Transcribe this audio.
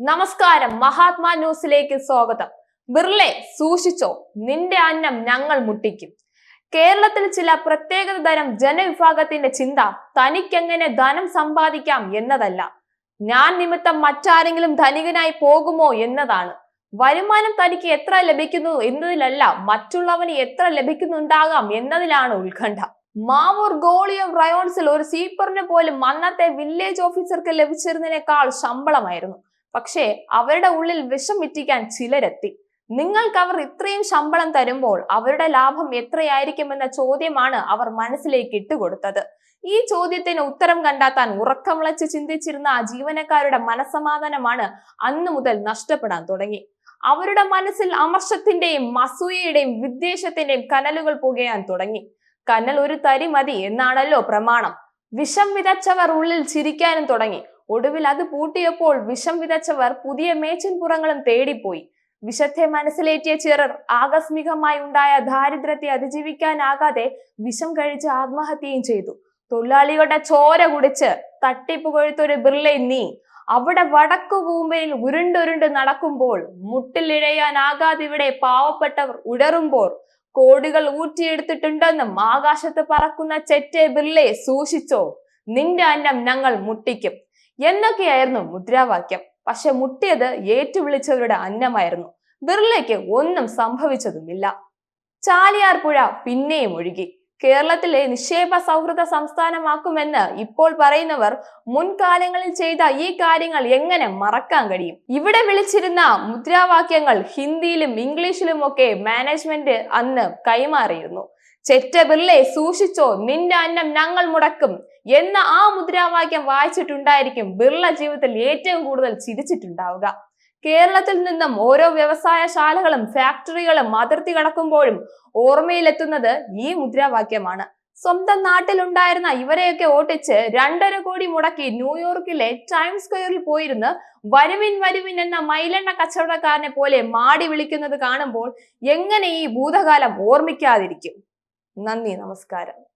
നമസ്കാരം. മഹാത്മാ ന്യൂസിലേക്ക് സ്വാഗതം. ബിർളെ സൂക്ഷിച്ചോ. നിന്റെ അന്നം ഞങ്ങൾ മുട്ടിക്കും. കേരളത്തിൽ ചില പ്രത്യേക തരം ജനവിഭാഗത്തിന്റെ ചിന്ത തനിക്കെങ്ങനെ ധനം സമ്പാദിക്കാം എന്നതല്ല. ഞാൻ നിമിത്തം മറ്റാരെങ്കിലും ധനികനായി പോകുമോ എന്നതാണ്. വരുമാനം തനിക്ക് എത്ര ലഭിക്കുന്നു എന്നതിലല്ല മറ്റുള്ളവന് എത്ര ലഭിക്കുന്നുണ്ടാകാം എന്നതിലാണ് ഉത്കണ്ഠ. മാവൂർ ഗോളിയം റയോൺസിൽ ഒരു സീപ്പറിന് പോലും അന്നത്തെ വില്ലേജ് ഓഫീസർക്ക് ലഭിച്ചിരുന്നതിനേക്കാൾ ശമ്പളമായിരുന്നു. പക്ഷേ അവരുടെ ഉള്ളിൽ വിഷം വിറ്റിക്കാൻ ചിലരെത്തി. നിങ്ങൾക്ക് അവർ ഇത്രയും ശമ്പളം തരുമ്പോൾ അവരുടെ ലാഭം എത്രയായിരിക്കുമെന്ന ചോദ്യമാണ് അവർ മനസ്സിലേക്ക് ഇട്ടുകൊടുത്തത്. ഈ ചോദ്യത്തിന് ഉത്തരം കണ്ടെത്താൻ ഉറക്കമിളച്ച് ചിന്തിച്ചിരുന്ന ആ ജീവനക്കാരുടെ മനസമാധാനമാണ് അന്നു മുതൽ നഷ്ടപ്പെടാൻ തുടങ്ങി. അവരുടെ മനസ്സിൽ അമർഷത്തിന്റെയും അസൂയയുടെയും വിദ്വേഷത്തിന്റെയും കനലുകൾ പുകയാൻ തുടങ്ങി. കനൽ ഒരു തരി മതി എന്നാണല്ലോ പ്രമാണം. വിഷം വിതച്ചവർ ഉള്ളിൽ ചിരിക്കാനും തുടങ്ങി. ഒടുവിൽ അത് പൂട്ടിയപ്പോൾ വിഷം വിതച്ചവർ പുതിയ മേച്ചിൻപുറങ്ങളും തേടിപ്പോയി. വിഷത്തെ മനസ്സിലേറ്റിയ ചിലർ ആകസ്മികമായി ഉണ്ടായ ദാരിദ്ര്യത്തെ അതിജീവിക്കാനാകാതെ വിഷം കഴിച്ച് ആത്മഹത്യയും ചെയ്തു. തൊഴിലാളികളുടെ ചോര കുടിച്ച് തട്ടിപ്പ് കൊഴുത്തൊരു ബിർളെ നീ. അവിടെ വടക്കു കൂമ്പയിൽ ഉരുണ്ടുരുണ്ട് നടക്കുമ്പോൾ മുട്ടിലിഴയാനാകാതെ ഇവിടെ പാവപ്പെട്ടവർ ഉടറുമ്പോൾ കോടികൾ ഊറ്റിയെടുത്തിട്ടുണ്ടെന്നും ആകാശത്ത് പറക്കുന്ന ചെറ്റെ ബിർളെ സൂക്ഷിച്ചോ. നിന്റെ അന്നം ഞങ്ങൾ മുട്ടിക്കും. എന്നൊക്കെയായിരുന്നു മുദ്രാവാക്യം. പക്ഷെ മുട്ടിയത് ഏറ്റുവിളിച്ചവരുടെ അന്നമായിരുന്നു. ബിർളയ്ക്ക് ഒന്നും സംഭവിച്ചതുമില്ല. ചാലിയാർ പുഴ പിന്നെയും ഒഴുകി. കേരളത്തിലെ നിക്ഷേപ സൗഹൃദ സംസ്ഥാനമാക്കുമെന്ന് ഇപ്പോൾ പറയുന്നവർ മുൻകാലങ്ങളിൽ ചെയ്ത ഈ കാര്യങ്ങൾ എങ്ങനെ മറക്കാൻ കഴിയും? ഇവിടെ വിളിച്ചിരുന്ന മുദ്രാവാക്യങ്ങൾ ഹിന്ദിയിലും ഇംഗ്ലീഷിലും ഒക്കെ മാനേജ്മെന്റ് അന്ന് കൈമാറിയിരുന്നു. ചെറ്റ ബിർളെ സൂക്ഷിച്ചോ? നിന്റെ അന്നം ഞങ്ങൾ മുടക്കും. എന്ന ആ മുദ്രാവാക്യം വായിച്ചിട്ടുണ്ടായിരിക്കും ബിർള ജീവിതത്തിൽ ഏറ്റവും കൂടുതൽ ചിരിച്ചിട്ടുണ്ടാവുക. കേരളത്തിൽ നിന്നും ഓരോ വ്യവസായശാലകളും ഫാക്ടറികളും അതിർത്തി കടക്കുമ്പോഴും ഓർമ്മയിലെത്തുന്നത് ഈ മുദ്രാവാക്യമാണ്. സ്വന്തം നാട്ടിലുണ്ടായിരുന്ന ഇവരെയൊക്കെ ഓട്ടിച്ച് രണ്ടര കോടി മുടക്കി ന്യൂയോർക്കിലെ ടൈം സ്ക്വയറിൽ പോയിരുന്ന് വരുവിൻ വരുവിൻ എന്ന മൈലെണ്ണ കച്ചവടക്കാരനെ പോലെ മാടി വിളിക്കുന്നത് കാണുമ്പോൾ എങ്ങനെ ഈ ഭൂതകാലം ഓർമ്മിക്കാതിരിക്കും? നന്ദി നമസ്കാരം.